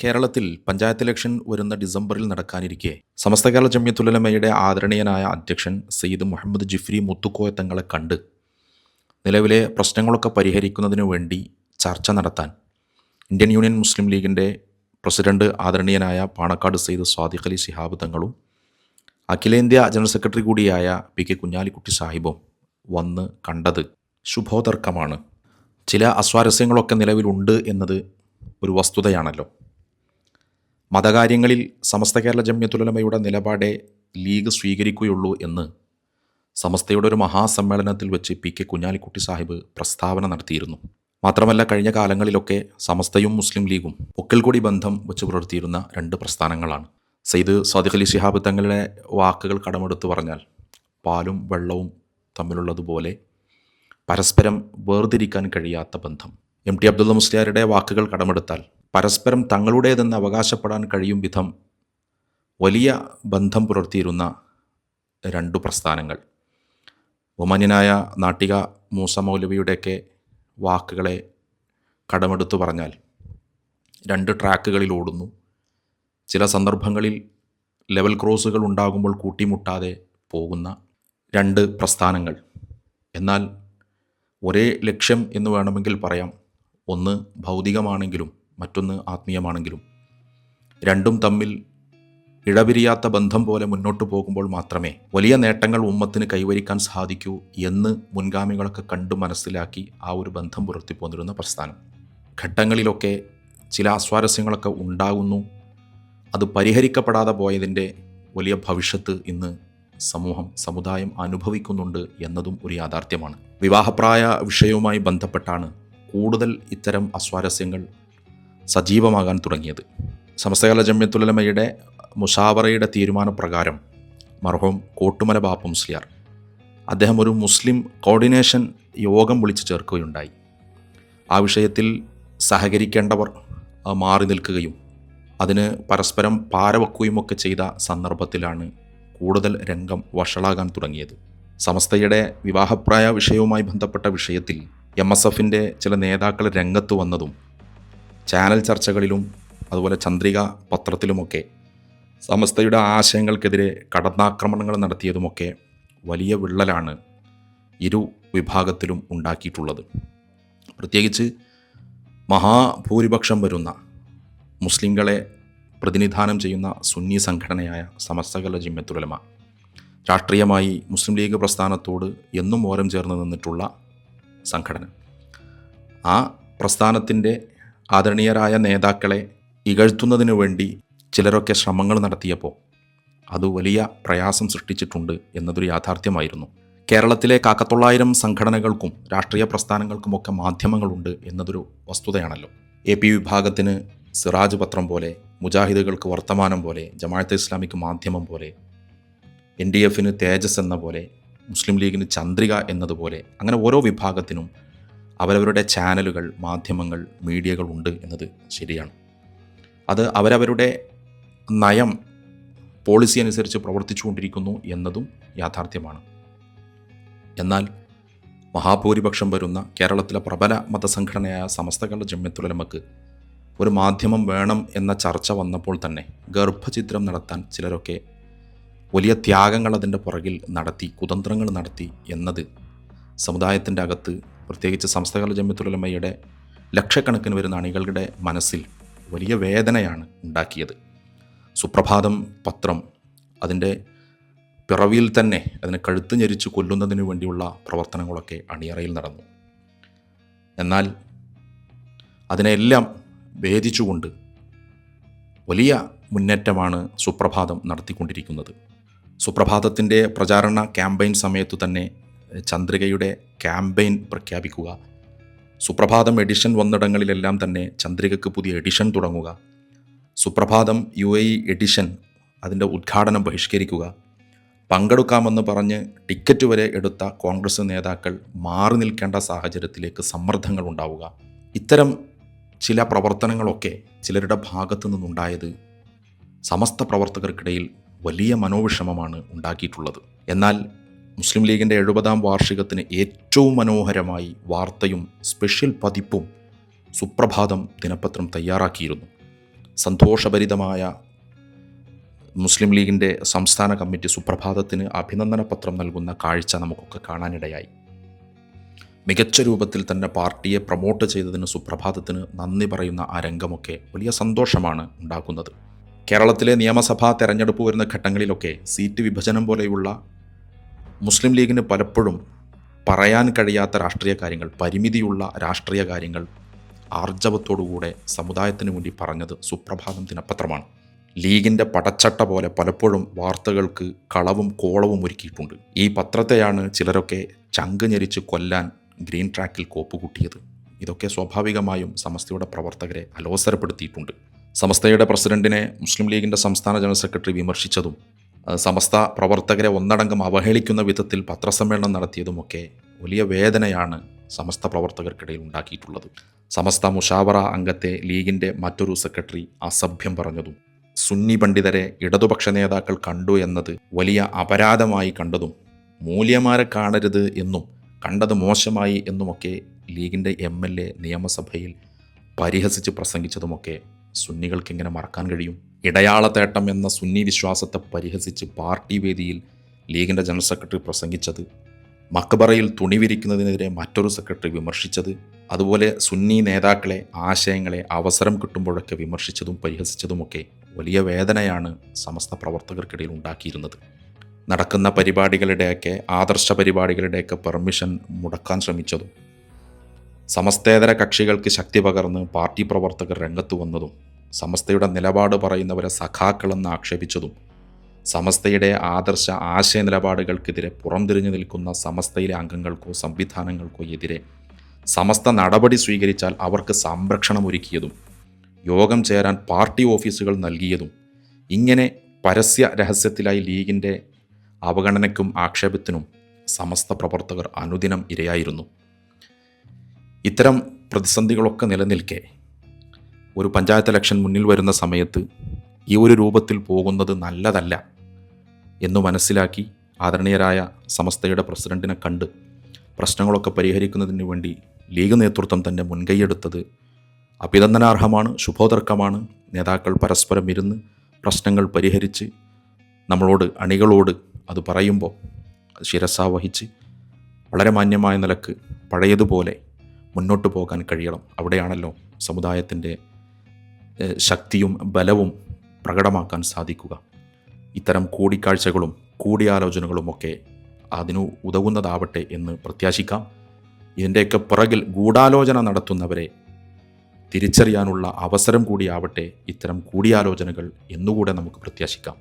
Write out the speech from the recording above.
കേരളത്തിൽ പഞ്ചായത്ത് ഇലക്ഷൻ വരുന്ന ഡിസംബറിൽ നടക്കാനിരിക്കെ സമസ്ത കേരള ജമ്യത്തുലമയുടെ ആദരണീയനായ അധ്യക്ഷൻ സയ്യിദ് മുഹമ്മദ് ജിഫ്രി മുത്തുക്കോയ തങ്ങളെ കണ്ട് നിലവിലെ പ്രശ്നങ്ങളൊക്കെ പരിഹരിക്കുന്നതിനു വേണ്ടി ചർച്ച നടത്താൻ ഇന്ത്യൻ യൂണിയൻ മുസ്ലിം ലീഗിന്റെ പ്രസിഡന്റ് ആദരണീയനായ പാണക്കാട് സയ്യിദ് സ്വാദിഖ് അലി ശിഹാബ് തങ്ങളും അഖിലേന്ത്യാ ജനറൽ സെക്രട്ടറി കൂടിയായ പി കെ കുഞ്ഞാലിക്കുട്ടി സാഹിബും വന്ന് കണ്ടത് ശുഭോതർക്കമാണ് ചില അസ്വാരസ്യങ്ങളൊക്കെ നിലവിലുണ്ട് എന്നത് ഒരു വസ്തുതയാണല്ലോ. മതകാര്യങ്ങളിൽ സമസ്ത കേരള ജമ്യത്തുലമയുടെ നിലപാടെ ലീഗ് സ്വീകരിക്കുകയുള്ളൂ എന്ന് സമസ്തയുടെ ഒരു മഹാസമ്മേളനത്തിൽ വെച്ച് പി കെ കുഞ്ഞാലിക്കുട്ടി സാഹിബ് പ്രസ്താവന നടത്തിയിരുന്നു. മാത്രമല്ല കഴിഞ്ഞ കാലങ്ങളിലൊക്കെ സമസ്തയും മുസ്ലിം ലീഗും ഒക്കൽ കൂടി ബന്ധം വെച്ച് പുലർത്തിയിരുന്ന രണ്ട് പ്രസ്ഥാനങ്ങളാണ്. സെയ്ദ് സാദിഖ് അലി ശിഹാബ് തങ്ങളുടെ വാക്കുകൾ കടമെടുത്ത് പറഞ്ഞാൽ പാലും വെള്ളവും തമ്മിലുള്ളതുപോലെ പരസ്പരം വേർതിരിക്കാൻ കഴിയാത്ത ബന്ധം. എം ടി അബ്ദുള്ള മുസ്ലിയാരുടെ വാക്കുകൾ കടമെടുത്താൽ പരസ്പരം തങ്ങളുടേതെന്ന് അവകാശപ്പെടാൻ കഴിയും വിധം വലിയ ബന്ധം പുലർത്തിയിരുന്ന രണ്ടു പ്രസ്ഥാനങ്ങൾ. ബഹുമാന്യനായ നാട്ടിക മൂസ മൗലവിയുടെയൊക്കെ വാക്കുകളെ കടമെടുത്തു പറഞ്ഞാൽ രണ്ട് ട്രാക്കുകളിൽ ഓടുന്നു. ചില സന്ദർഭങ്ങളിൽ ലെവൽ ക്രോസുകൾ ഉണ്ടാകുമ്പോൾ കൂട്ടിമുട്ടാതെ പോകുന്ന രണ്ട് പ്രസ്ഥാനങ്ങൾ. എന്നാൽ ഒരേ ലക്ഷ്യം എന്ന് വേണമെങ്കിൽ പറയാം. ഒന്ന് ഭൗതികമാണെങ്കിലും മറ്റൊന്ന് ആത്മീയമാണെങ്കിലും. രണ്ടും തമ്മിൽ ഇടപിരിയാത്ത ബന്ധം പോലെ മുന്നോട്ട് പോകുമ്പോൾ മാത്രമേ വലിയ നേട്ടങ്ങൾ ഉമ്മത്തിന് കൈവരിക്കാൻ സാധിക്കൂ എന്ന് മുൻഗാമികളൊക്കെ കണ്ടു മനസ്സിലാക്കി ആ ഒരു ബന്ധം പുലർത്തിപ്പോന്നിരുന്ന പ്രസ്ഥാനം. ഘട്ടങ്ങളിലൊക്കെ ചില അസ്വാരസ്യങ്ങളൊക്കെ ഉണ്ടാകുന്നു. അത് പരിഹരിക്കപ്പെടാതെ പോയതിന്റെ വലിയ ഭവിഷ്യത്ത് ഇന്ന് സമൂഹം സമുദായം അനുഭവിക്കുന്നുണ്ട് എന്നതും ഒരു യാഥാർത്ഥ്യമാണ്. വിവാഹപ്രായ വിഷയവുമായി ബന്ധപ്പെട്ടാണ് കൂടുതൽ ഇത്തരം അസ്വാരസ്യങ്ങൾ സജീവമാകാൻ തുടങ്ങിയത്. സമസ്തകാല ജമ്യത്തുലമയുടെ മുഷാവറയുടെ തീരുമാനപ്രകാരം മർഹോം കോട്ടുമല ബാപ്പ മുസ്ലിയാർ അദ്ദേഹം ഒരു മുസ്ലിം കോർഡിനേഷൻ യോഗം വിളിച്ചു ചേർക്കുകയുണ്ടായി. ആ വിഷയത്തിൽ സഹകരിക്കേണ്ടവർ മാറി നിൽക്കുകയും അതിന് പരസ്പരം പാരവെക്കുകയുമൊക്കെ ചെയ്ത സന്ദർഭത്തിലാണ് കൂടുതൽ രംഗം വഷളാകാൻ തുടങ്ങിയത്. സമസ്തയുടെ വിവാഹപ്രായ വിഷയവുമായി ബന്ധപ്പെട്ട വിഷയത്തിൽ എം എസ് എഫിന്റെ ചില നേതാക്കൾ രംഗത്ത് വന്നതും ചാനൽ ചർച്ചകളിലും അതുപോലെ ചന്ദ്രിക പത്രത്തിലുമൊക്കെ സമസ്തയുടെ ആശയങ്ങൾക്കെതിരെ കടന്നാക്രമണങ്ങൾ നടത്തിയതുമൊക്കെ വലിയ വിള്ളലാണ് ഇരു വിഭാഗത്തിലും ഉണ്ടാക്കിയിട്ടുള്ളത്. പ്രത്യേകിച്ച് മഹാഭൂരിപക്ഷം വരുന്ന മുസ്ലിങ്ങളെ പ്രതിനിധാനം ചെയ്യുന്ന സുന്നി സംഘടനയായ സമസ്തകല ജിമ്മത്തുലമ രാഷ്ട്രീയമായി മുസ്ലിം ലീഗ് പ്രസ്ഥാനത്തോട് എന്നും ഓരം ചേർന്ന് നിന്നിട്ടുള്ള സംഘടന. ആ പ്രസ്ഥാനത്തിന്റെ ആദരണീയരായ നേതാക്കളെ ഇകഴ്ത്തുന്നതിനു വേണ്ടി ചിലരൊക്കെ ശ്രമങ്ങൾ നടത്തിയപ്പോൾ അത് വലിയ പ്രയാസം സൃഷ്ടിച്ചിട്ടുണ്ട് എന്നതൊരു യാഥാർത്ഥ്യമായിരുന്നു. കേരളത്തിലെ കാക്കത്തൊള്ളായിരം സംഘടനകൾക്കും രാഷ്ട്രീയ പ്രസ്ഥാനങ്ങൾക്കുമൊക്കെ മാധ്യമങ്ങളുണ്ട് എന്നതൊരു വസ്തുതയാണല്ലോ. എ പി വിഭാഗത്തിന് സിറാജ് പത്രം പോലെ മുജാഹിദുകൾക്ക് വർത്തമാനം പോലെ ജമാഅത്തെ ഇസ്ലാമിക്ക് മാധ്യമം പോലെ എൻ ഡി എഫിന് തേജസ് എന്ന പോലെ മുസ്ലിം ലീഗിന് ചന്ദ്രിക എന്നതുപോലെ അങ്ങനെ ഓരോ വിഭാഗത്തിനും അവരവരുടെ ചാനലുകൾ മാധ്യമങ്ങൾ മീഡിയകൾ ഉണ്ട് എന്നത് ശരിയാണ്. അത് അവരവരുടെ നയം പോളിസി അനുസരിച്ച് പ്രവർത്തിച്ചുകൊണ്ടിരിക്കുന്നു എന്നതും യാഥാർത്ഥ്യമാണ്. എന്നാൽ മഹാഭൂരിപക്ഷം വരുന്ന കേരളത്തിലെ പ്രബല മതസംഘടനയായ സമസ്തകളുടെ ജമ്യത്തുലമക്ക് ഒരു മാധ്യമം വേണം എന്ന ചർച്ച വന്നപ്പോൾ തന്നെ ഗർഭചിത്രം നടത്താൻ ചിലരൊക്കെ വലിയ ത്യാഗങ്ങൾ അതിന്റെ പുറകിൽ നടത്തി കുതന്ത്രങ്ങൾ നടത്തി എന്നത് സമുദായത്തിന്റെ അകത്ത് പ്രത്യേകിച്ച് സംസ്ഥകല ജമ്യത്തുലമയുടെ ലക്ഷക്കണക്കിന് വരുന്ന അണികളുടെ മനസ്സിൽ വലിയ വേദനയാണ് ഉണ്ടാക്കിയത്. സുപ്രഭാതം പത്രം അതിന്റെ പിറവിയിൽ തന്നെ അതിനെ കഴുത്ത് ഞെരിച്ച് കൊല്ലുന്നതിന് വേണ്ടിയുള്ള പ്രവർത്തനങ്ങളൊക്കെ അണിയറയിൽ നടന്നു. എന്നാൽ അതിനെല്ലാം ഭേദിച്ചുകൊണ്ട് വലിയ മുന്നേറ്റമാണ് സുപ്രഭാതം നടത്തിക്കൊണ്ടിരിക്കുന്നത്. സുപ്രഭാതത്തിന്റെ പ്രചാരണ ക്യാമ്പയിൻ സമയത്തു തന്നെ ചന്ദ്രികയുടെ ക്യാമ്പയിൻ പ്രഖ്യാപിക്കുക. സുപ്രഭാതം എഡിഷൻ വന്നിടങ്ങളിലെല്ലാം തന്നെ ചന്ദ്രികയ്ക്ക് പുതിയ എഡിഷൻ തുടങ്ങുക. സുപ്രഭാതം യു എ എഡിഷൻ അതിന്റെ ഉദ്ഘാടനം ബഹിഷ്കരിക്കുക. പങ്കെടുക്കാമെന്ന് പറഞ്ഞ് ടിക്കറ്റ് വരെ എടുത്ത കോൺഗ്രസ് നേതാക്കൾ മാറി നിൽക്കേണ്ട സാഹചര്യത്തിലേക്ക് സമ്മർദ്ദങ്ങൾ ഉണ്ടാവുക. ഇത്തരം ചില പ്രവർത്തനങ്ങളൊക്കെ ചിലരുടെ ഭാഗത്തു നിന്നുണ്ടായത് സമസ്ത പ്രവർത്തകർക്കിടയിൽ വലിയ മനോവിഷമമാണ് ഉണ്ടാക്കിയിട്ടുള്ളത്. എന്നാൽ മുസ്ലിം ലീഗിന്റെ എഴുപതാം വാർഷികത്തിന് ഏറ്റവും മനോഹരമായി വാർത്തയും സ്പെഷ്യൽ പതിപ്പും സുപ്രഭാതം ദിനപത്രം തയ്യാറാക്കിയിരുന്നു. സന്തോഷഭരിതമായ മുസ്ലിം ലീഗിന്റെ സംസ്ഥാന കമ്മിറ്റി സുപ്രഭാതത്തിന് അഭിനന്ദന പത്രം നൽകുന്ന കാഴ്ച നമുക്കൊക്കെ കാണാനിടയായി. മികച്ച രൂപത്തിൽ തന്നെ പാർട്ടിയെ പ്രൊമോട്ട് ചെയ്തതിന് സുപ്രഭാതത്തിന് നന്ദി പറയുന്ന ആ രംഗമൊക്കെ വലിയ സന്തോഷമാണ് ഉണ്ടാക്കുന്നത്. കേരളത്തിലെ നിയമസഭാ തെരഞ്ഞെടുപ്പ് വരുന്ന ഘട്ടങ്ങളിലൊക്കെ സീറ്റ് വിഭജനം പോലെയുള്ള മുസ്ലിം ലീഗിന് പലപ്പോഴും പറയാൻ കഴിയാത്ത രാഷ്ട്രീയ കാര്യങ്ങൾ പരിമിതിയുള്ള രാഷ്ട്രീയ കാര്യങ്ങൾ ആർജവത്തോടുകൂടെ സമുദായത്തിന് വേണ്ടി പറഞ്ഞത് സുപ്രഭാതം ദിനപത്രമാണ്. ലീഗിന്റെ പടച്ചട്ട പോലെ പലപ്പോഴും വാർത്തകൾക്ക് കളവും കോളവും ഒരുക്കിയിട്ടുണ്ട്. ഈ പത്രത്തെയാണ് ചിലരൊക്കെ ചങ്ക് ഞെരിച്ച് കൊല്ലാൻ ഗ്രീൻ ട്രാക്കിൽ കോപ്പുകൂട്ടിയത് ഇതൊക്കെ സ്വാഭാവികമായും സമസ്തയുടെ പ്രവർത്തകരെ അലോസരപ്പെടുത്തിയിട്ടുണ്ട്. സമസ്തയുടെ പ്രസിഡന്റിനെ മുസ്ലിം ലീഗിന്റെ സംസ്ഥാന ജനറൽ സെക്രട്ടറി വിമർശിച്ചതും സമസ്ത പ്രവർത്തകരെ ഒന്നടങ്കം അവഹേളിക്കുന്ന വിധത്തിൽ പത്രസമ്മേളനം നടത്തിയതുമൊക്കെ വലിയ വേദനയാണ് സമസ്ത പ്രവർത്തകർക്കിടയിൽ ഉണ്ടാക്കിയിട്ടുള്ളത്. സമസ്ത മുഷാവറ അംഗത്തെ ലീഗിന്റെ മറ്റൊരു സെക്രട്ടറി അസഭ്യം പറഞ്ഞതും സുന്നി പണ്ഡിതരെ ഇടതുപക്ഷ നേതാക്കൾ കണ്ടു എന്നത് വലിയ അപരാധമായി കണ്ടതും മൂല്യമാരെ കാണരുത് എന്നും കണ്ടത് മോശമായി എന്നുമൊക്കെ ലീഗിന്റെ എം എൽ എ നിയമസഭയിൽ പരിഹസിച്ച് പ്രസംഗിച്ചതുമൊക്കെ സുന്നികൾക്ക് എങ്ങനെ മറക്കാൻ കഴിയും? ഇടയാളത്തേട്ടം എന്ന സുന്നി വിശ്വാസത്തെ പരിഹസിച്ച് പാർട്ടി വേദിയിൽ ലീഗിന്റെ ജനറൽ സെക്രട്ടറി പ്രസംഗിച്ചത് മക്ബറയിൽ തുണി വിരിക്കുന്നതിനെതിരെ മറ്റൊരു സെക്രട്ടറി വിമർശിച്ചത് അതുപോലെ സുന്നി നേതാക്കളെ ആശയങ്ങളെ അവസരം കിട്ടുമ്പോഴൊക്കെ വിമർശിച്ചതും പരിഹസിച്ചതുമൊക്കെ വലിയ വേദനയാണ് സമസ്ത പ്രവർത്തകർക്കിടയിൽ ഉണ്ടാക്കിയിരുന്നത്. നടക്കുന്ന പരിപാടികളുടെയൊക്കെ ആദർശ പരിപാടികളുടെയൊക്കെ പെർമിഷൻ മുടക്കാൻ ശ്രമിച്ചതും സമസ്തേതര കക്ഷികൾക്ക് ശക്തി പകർന്ന് പാർട്ടി പ്രവർത്തകർ രംഗത്ത് വന്നതും സമസ്തയുടെ നിലപാട് പറയുന്നവരെ സഖാക്കളെന്ന് ആക്ഷേപിച്ചതും സമസ്തയുടെ ആദർശ ആശയ നിലപാടുകൾക്കെതിരെ പുറംതിരിഞ്ഞു നിൽക്കുന്ന സമസ്തയിലെ അംഗങ്ങൾക്കോ സംവിധാനങ്ങൾക്കോ എതിരെ സമസ്ത നടപടി സ്വീകരിച്ചാൽ അവർക്ക് സംരക്ഷണം ഒരുക്കിയതും യോഗം ചേരാൻ പാർട്ടി ഓഫീസുകൾ നൽകിയതും ഇങ്ങനെ പരസ്യ രഹസ്യത്തിലായി ലീഗിന്റെ അവഗണനയ്ക്കും ആക്ഷേപത്തിനും സമസ്ത പ്രവർത്തകർ അനുദിനം ഇരയായിരുന്നു. ഇത്തരം പ്രതിസന്ധികളൊക്കെ നിലനിൽക്കെ ഒരു പഞ്ചായത്ത് ഇലക്ഷൻ മുന്നിൽ വരുന്ന സമയത്ത് ഈ ഒരു രൂപത്തിൽ പോകുന്നത് നല്ലതല്ല എന്ന് മനസ്സിലാക്കി ആദരണീയരായ സമസ്തയുടെ പ്രസിഡന്റിനെ കണ്ട് പ്രശ്നങ്ങളൊക്കെ പരിഹരിക്കുന്നതിന് വേണ്ടി ലീഗ് നേതൃത്വം തന്നെ മുൻകൈയെടുത്തത് അഭിനന്ദനാർഹമാണ് ശുഭോതർക്കമാണ് നേതാക്കൾ പരസ്പരം ഇരുന്ന് പ്രശ്നങ്ങൾ പരിഹരിച്ച് നമ്മളോട് അണികളോട് അത് പറയുമ്പോൾ ശിരസ വഹിച്ച് വളരെ മാന്യമായ നിലയ്ക്ക് പഴയതുപോലെ മുന്നോട്ട് പോകാൻ കഴിയണം. അവിടെയാണല്ലോ സമുദായത്തിന്റെ ശക്തിയും ബലവും പ്രകടമാക്കാൻ സാധിക്കുക. ഇത്തരം കൂടിക്കാഴ്ചകളും കൂടിയാലോചനകളും ഒക്കെ അതിനു ഉതകുന്നതാവട്ടെ എന്ന് പ്രത്യാശിക്കാം. ഇതിന്റെയൊക്കെ പിറകിൽ ഗൂഢാലോചന നടത്തുന്നവരെ തിരിച്ചറിയാനുള്ള അവസരം കൂടിയാവട്ടെ ഇത്തരം കൂടിയാലോചനകൾ എന്നുകൂടെ നമുക്ക് പ്രത്യാശിക്കാം.